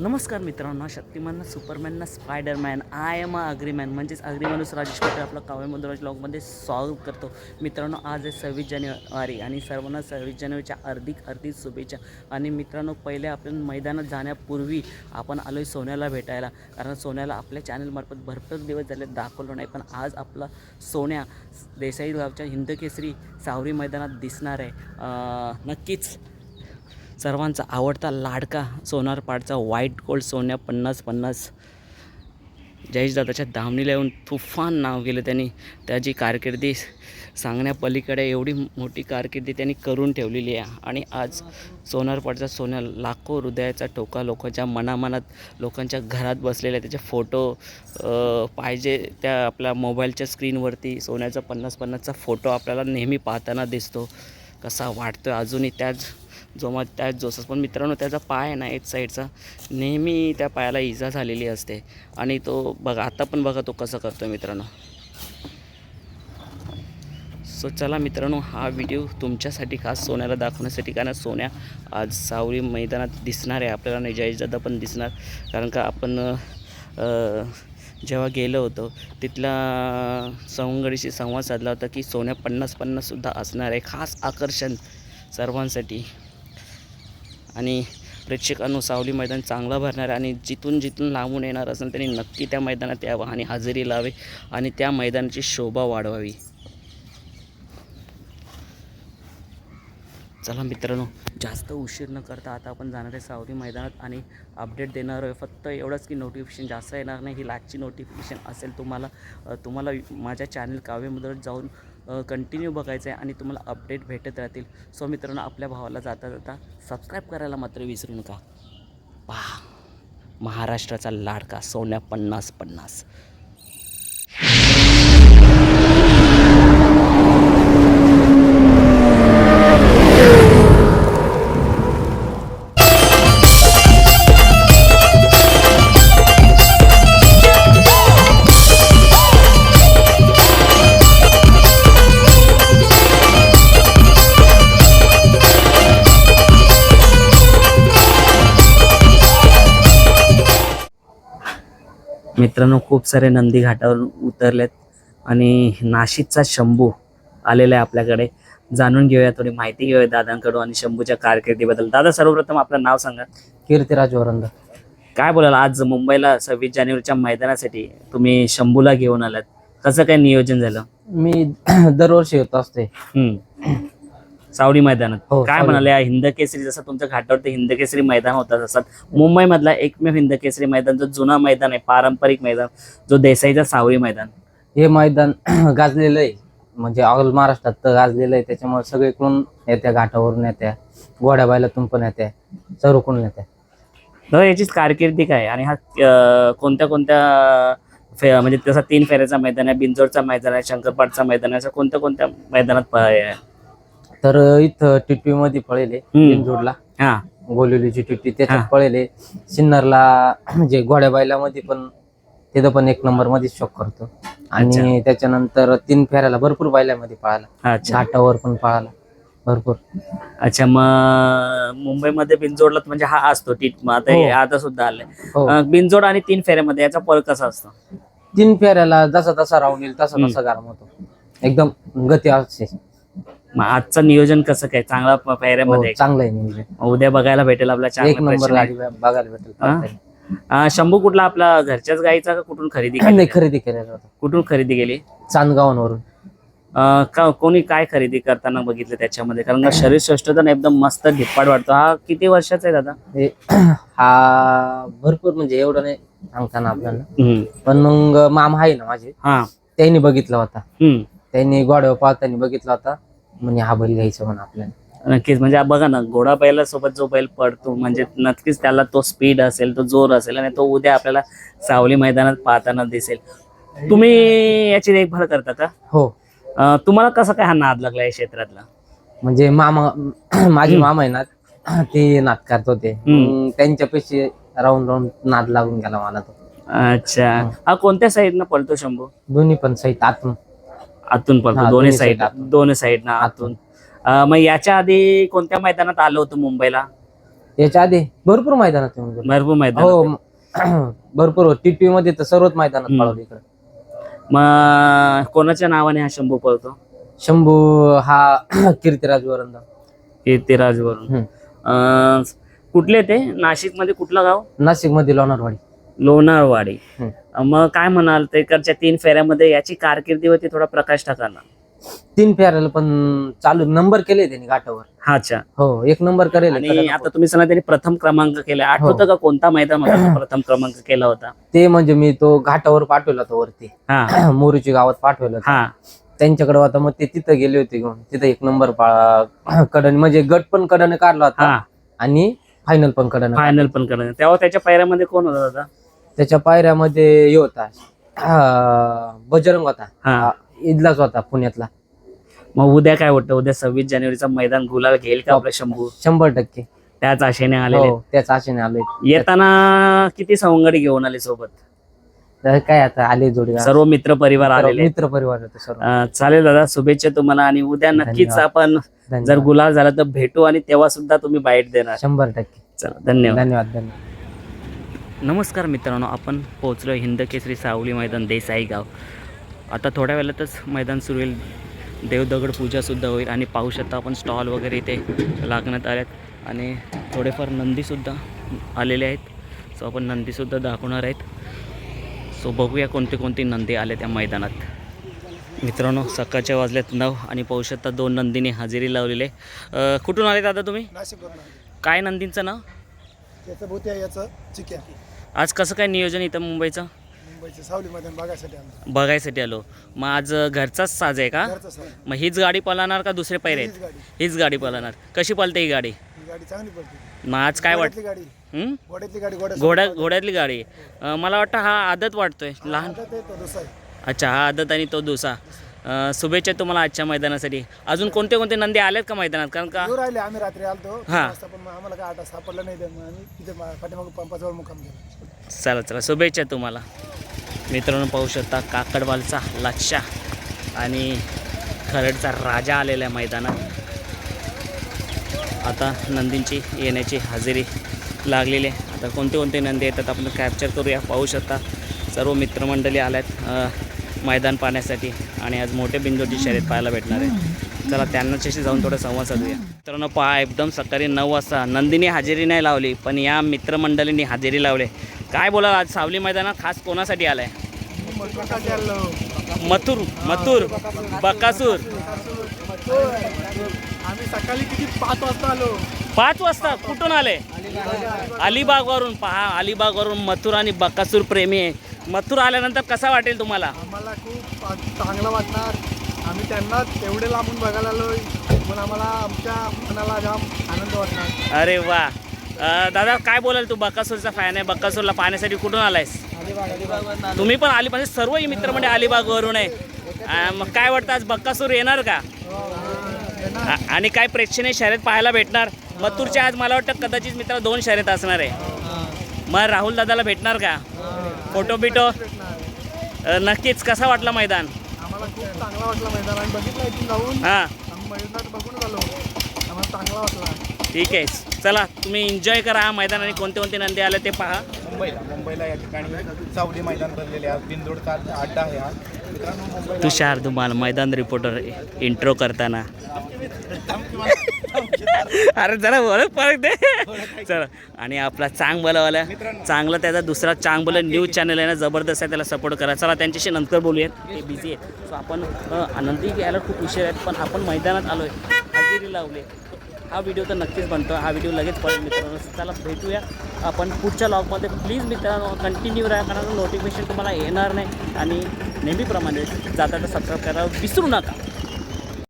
नमस्कार मित्रांनो Shaktimaan Superman Spiderman I am a agriman म्हणजेच अग्रीमानुस राजेश पाटील आपला काव्य मुद्राज ब्लॉगमध्ये करतो. मित्रांनो आज आहे सव्वीस जानेवारी आणि सर्वांना सव्वीस जानेवारीच्या अर्धिक अर्धिक शुभेच्छा. आणि मित्रांनो पहिले आपण मैदानात जाण्यापूर्वी आपण आलो आहे सोन्याला भेटायला. कारण सोन्याला आपल्या चॅनलमार्फत भरपूर दिवस झाले दाखवलं नाही पण आज आपला सोन्या देसाई गावच्या हिंदकेसरी सावरी मैदानात दिसणार आहे. नक्कीच सर्वांचा आवडता लाडका सोनार पाडचा व्हाईट गोल्ड सोन्या पन्नास पन्नास. जयेशदादाच्या धामणीला येऊन तुफान नाव केलं त्यांनी. त्याची कारकिर्दी सांगण्यापलीकडे एवढी मोठी कारकिर्दी त्यांनी करून ठेवलेली आहे. आणि आज सोनारपाडचा सोन्या लाखो हृदयाचा टोका लोकांच्या मनामनात लोकांच्या घरात बसलेले त्याचे फोटो पाहिजे त्या आपल्या मोबाईलच्या स्क्रीनवरती सोन्याचा पन्नास पन्नासचा फोटो आपल्याला नेहमी पाहताना दिसतो. कसा वाटतो अजूनही त्याच जोमात त्या जोसात पण मित्रांनो त्याचा पाय आहे ना एक साईडचा नेहमी त्या पायाला इजा झालेली असते. आणि तो बघा आता पण बघा तो कसं करतो मित्रांनो. सो चला मित्रांनो हा व्हिडिओ तुमच्यासाठी खास सोन्याला दाखवण्यासाठी कारण सोन्या आज सावळी मैदानात दिसणार आहे. आपल्याला नाही जयेशदादा पण दिसणार. कारण का आपण जेव्हा गेलो होतो तिथला सवंगडीशी संवाद साधला होता की सोन्या पन्नास पन्नाससुद्धा असणार आहे. खास आकर्षण सर्वांसाठी. आणि प्रेक्षकांनो सावली मैदान चांगला भरणार आहे आणि जिथून जिथून लांबून येणार असेल त्यांनी नक्की त्या मैदानात यावं आणि हजेरी लावे आणि त्या मैदानाची शोभा वाढवावी. चला मित्रांनो जास्त उशीर न करता आता आपण जाणार आहे सावली मैदानात आणि अपडेट देणार आहे. फक्त एवढंच की नोटिफिकेशन जास्त येणार नाही. ही लागची नोटिफिकेशन असेल तुम्हाला तुम्हाला माझ्या चॅनल काव्यमुद्रेत जाऊन कंटिन्यू बघायचं आहे आणि तुम्हाला अपडेट भेटत राहतील. सो मित्रांनो आपल्या भावाला जाता जाता सबस्क्राईब करायला मात्र विसरू नका. पहा महाराष्ट्राचा लाडका सोन्या पन्नास पन्नास. मित्रांनो खूप सारे नंदी घाटावर उतरलेत आणि नाशिकचा शंभू आलेला आहे आपल्याकडे. जाणून घेऊया थोडी माहिती घेऊया दादांकडून आणि शंभूच्या कारकिर्दीबद्दल. दादा सर्वप्रथम आपलं नाव सांगा. कीर्तिराज वरंद. काय बोलाल आज मुंबईला सव्वीस जानेवारीच्या मैदानासाठी तुम्ही शंभूला घेऊन आलात. कसं काय नियोजन झालं? मी दरवर्षी येत असते. सावडी मैदानात हो, काय. म्हणाले हिंदकेसरी जसं तुमच्या घाटावरती हिंदकेसरी मैदान होतात असतात मुंबईमधला एकमेव हिंदकेसरी मैदान जो जुना मैदान आहे पारंपरिक मैदान जो देसाईचा सावरी मैदान हे मैदान गाजलेलं आहे म्हणजे ऑल महाराष्ट्रात तर गाजलेलं आहे त्याच्यामुळे सगळीकडून येत्या घाटावरून येत्या गोड्या बायलातून पण येत्या सर्वकडून येत्या तर याचीच कारकिर्दी काय आहे? आणि हा अं, कोणत्या कोणत्या फे म्हणजे तसा तीन फेऱ्याचा मैदान आहे बिंजोडचा मैदान आहे शंकरपाटचा मैदान आहे असं कोणत्या कोणत्या मैदानात प- आहे? तर इथं टिटवी मध्ये पळेले. बिनजोडला. हा. गोलिवलीची टिटवी त्याच्यात. पळेले. सिन्नरला म्हणजे घोड्या बायलामध्ये पण तिथं पण एक नंबरमध्ये शॉक करतो. आणि त्याच्यानंतर तीन फेऱ्याला भरपूर बायलामध्ये पळाला. घाटावर पण पळाला भरपूर. अच्छा मग मुंबईमध्ये बिंजोडला म्हणजे हा असतो टीट आता हे. आता सुद्धा आलंय. हो. अं, बिंजोड आणि तीन फेऱ्यामध्ये याचा फरक कसा असतो? तीन फेऱ्याला जसा तसा राहून येईल तसा. तसा गरम होतो. एकदम गती असते. आजचं नियोजन कसं काय? चांगला प- हो? चांगलं आहे नियोजन. उद्या बघायला भेटेल आपला एक चांगला नंबर. गाडी बघायला भेटेल. अं, शंभू कुठला आपला घरच्याच गाईचा का कुठून खरेदी. केली? नाही खरेदी केलेला होता. कुठून खरेदी केली? चांदगावांवरून. अं, का कोणी काय खरेदी करताना बघितलं त्याच्यामध्ये? कारण का शरीर श्रेष्ठता एकदम मस्त धिप्पाड वाटतो. हा किती वर्षाचा आहे दादा? हे हा भरपूर म्हणजे एवढं नाही सांगताना आपल्याला. हम्म. पण मग मामा आहे ना माझे हा. त्यांनी बघितला होता. हम्म. त्यांनी गोड्यावर पाहताना बघितला होता. म्हणजे हा बैल घ्यायचा म्हणून आपल्याला. नक्कीच म्हणजे बघा ना घोडा बैला सोबत जो बैल पडतो म्हणजे नक्कीच त्याला तो स्पीड असेल तो जोर असेल आणि तो उद्या आपल्याला सावली मैदानात पाहताना दिसेल. तुम्ही याची देखभाल करता का? हो. अं, तुम्हाला कसं काय हा नाद लागला या क्षेत्रातला? म्हणजे मामा माझे मामा आहे ना ते नाद करत होते. मग त्यांच्यापेक्षा राहून राहून नाद लागून गेला मला तो. अच्छा. हा कोणत्या साईडनं पळतो शंभू? दोन्ही पण सहित आतून. आतून पळतो. हा, दोन्ही दोन्ही साईड side आतून. दोन्ही साईड ना आतून. अं, मग याच्या आधी कोणत्या मैदानात आलं होतं मुंबईला? याच्या आधी भरपूर मैदानात येऊन गेलो. भरपूर मैदान हो भरपूर टी मध्ये तर सर्वच मैदानात हम्म. पळवलं इकडे. मग कोणाच्या नावाने हा शंभू पळतो? शंभू हा कीर्तिराज वरंदा कीर्तिराजवरून हम्म. अं, कुठले ते? नाशिकमध्ये कुठलं गाव? नाशिकमध्ये लोणारवाडी. लोणारवाडी. मग काय म्हणाल तेकडच्या तीन फेऱ्यामध्ये याची कारकिर्दीवरती थोडा प्रकाश टाकाला तीन फेरायला पण चालू नंबर केले त्यांनी घाटावर. हा अच्छा. हो एक नंबर करेल आणि आता तुम्ही सांगा त्यांनी प्रथम क्रमांक केला. आठवतं का कोणता मैदान होता तो प्रथम क्रमांक केला होता? ते म्हणजे मी तो घाटावर पाठवला होता वरती. हा. मोरूची गावात पाठवलं होतं. हा. त्यांच्याकडे होता मग ते तिथं गेले होते घेऊन. तिथं एक नंबर कडन म्हणजे गट पण कडने काढला होता हा. आणि फायनल पण कडन फायनल पण करणार तेव्हा त्याच्या पायऱ्यामध्ये कोण होता दादा? त्याच्या पायऱ्यामध्ये हे होता. अं, बजरंग होता. हा. हा, इथलाच होता पुण्यातला. मग उद्या काय वाटतं? उद्या सव्वीस जानेवारीचा मैदान गुलाल घेईल का आपला शंभू? शंभर टक्के. त्याच आशेने आलेले हो त्याच आशेने आलोय येताना किती सवंगडी घेऊन आले सोबत? तर काय आता आले जोडी सर्व मित्र परिवार आलेले आहेत. मित्र परिवार होते सर्व. अं, चालेल दादा शुभेच्छा तुम्हाला आणि उद्या नक्कीच धन्यवाद. आपण जर धन्यवाद. गुलाल झाला तर भेटू आणि तेव्हा सुद्धा तुम्ही बाईट देणार. शंभर टक्के. चला धन्यवाद. धन्यवाद धन्यवाद. नमस्कार मित्रांनो आपण पोहोचलो हिंद केसरी सावली मैदान देसाई गाव. आता थोड्या वेळातच मैदान सुरू होईल. देवदगड पूजासुद्धा होईल आणि पाहू शकता आपण स्टॉल वगैरे इथे लागण्यात आल्यात. आणि थोडेफार नंदीसुद्धा आलेले आहेत. सो आपण नंदीसुद्धा दाखवणार आहेत. सो बघूया कोणते कोणते नंदी आले त्या मैदानात. मित्रांनो सकाळच्या वाजल्यात नऊ आणि पाहू शकता दोन नंदीने हजेरी लावलेले कुठून आले दादा तुम्ही. काय नंदींचं नाव? याचं भूत आहे याचं चिक्या आज कसं काय नियोजन इथं मुंबईचं? सावली मैदान बघायसाठी आलो. बघायसाठी आलो. मग आज घरचाच साज आहे का? घरचं मग हीच गाडी पळणार का दुसरे पैरे हीच आहेत गाडी. हीच गाडी पळणार. कशी पळते ही गाडी? ही गाडी चांगली पडते मग आज काय वाट घोड्यातली गाडी. हं? घोड्यातली गाडी घोड्या घोड्या घोड्यातली गाडी. अं, मला वाटतं हा आदत वाटतोय. लहान आता ते तो दुसरा आहे. अच्छा हा आदत आणि तो दुसा शुभेच्छा तुम्हाला आजच्या मैदानासाठी. अजून कोणते कोणते नंदी आलेत का मैदानात? कारण का येऊ राहिले आम्ही रात्री आलतो. हा. वाजता पण मग आम्हाला काय आठ सापडलं नाही ते मग आम्ही तिथे मा- पाठीमागं पंपाजवळ मुक्काम केला. चला चला. शुभेच्छा तुम्हाला. मित्रांनो पाहू शकता काकडवालचा लक्षा आणि खरडचा राजा आलेला आहे मैदानात. आता नंदींची येण्याची हजेरी लागलेली आहे. आता कोणते कोणते नंदी येतात आपण कॅप्चर करूया. पाहू शकता. सर्व मित्रमंडळी आल्यात. मैदान पाहण्यासाठी आणि आज मोठे बिंदूची शर्यत पाहायला भेटणार आहे चला त्यांच्याशी जाऊन थोडं संवाद साधूया. मित्रांनो पहा एकदम सकाळी नऊ वाजता नंदीने हजेरी नाही लावली पण या मित्रमंडळींनी हजेरी लावले. काय बोला आज? सावली मैदानात खास कोणासाठी आलाय? मथुर मथुर बकासूर. आम्ही सकाळी किती पाच वाजता आलो पाच वाजता कुठून आले? अलिबागवरून. पहा अलिबागवरून मथुर आणि बकासूर प्रेमी आहे. मथुर आल्यानंतर कसा वाटेल तुम्हाला? आम्हाला खूप चांगलं वाटणार. आम्ही त्यांना तेवढे लांबून बघायला आलोय. पण आम्हाला आमच्या मनाला जाम आनंद वाटणार. अरे वा. अं, दादा काय बोलाल तू? बकासूरचा फॅन आहे. बकासूरला पाहण्यासाठी कुठून आलायस? तुम्ही पण आली म्हणजे सर्व ही मित्र म्हणजे अलिबागवरून आहे. अं, मग काय वाटतं? आज बक्कासूर येणार का? आ- आणि काय प्रेक्षणीय शर्यत पाहायला भेटणार? मथुरच्या आज मला वाटतं कदाचित मित्र दोन शर्यत असणार आहे. मग राहुल दादाला भेटणार का? फोटो बिटो. नक्कीच. कसा वाटला मैदान? आम्हाला खूप चांगला वाटला मैदान. आणि बघितलं इथून जाऊन. हां. आम्ही मैदानात बघून आलो. आम्हाला चांगला वाटला. ठीक आहे. चला तुम्ही एन्जॉय करा. हा मैदान आणि कोणते कोणते नंदी आले ते पहा. मुंबईला. मुंबईला या ठिकाणी सावली मैदान भरलेले आहे बिंदोडचा अड्डा आहे हा. मित्रांनो मुंबईला तुषार धुमाल मैदान रिपोर्टर इंट्रो करताना. अरे जरा ओळख परत दे. चला. आणि आपला चांगबलावाला चांगला त्याचा दुसरा चांगबला न्यूज चॅनल आहे. ना जबरदस्त आहे त्याला सपोर्ट करा. चला त्यांच्याशी नंतर बोलूयात. ते बिझी आहेत सो आपण आनंदी घ्यायला खूप उशीर आहेत पण आपण मैदानात आलो आहे हजेरी लावले. हा व्हिडिओ तर नक्कीच बनतो. हा व्हिडिओ लगेच पडेल मित्रांनो. चला भेटूया. आपण पुढच्या लॉगमध्ये प्लीज मित्रांनो कंटिन्यू राहा कारण नोटिफिकेशन तुम्हाला येणार नाही. आणि नेहमीप्रमाणे जाता तर सबस्क्राईब करायला विसरू नका.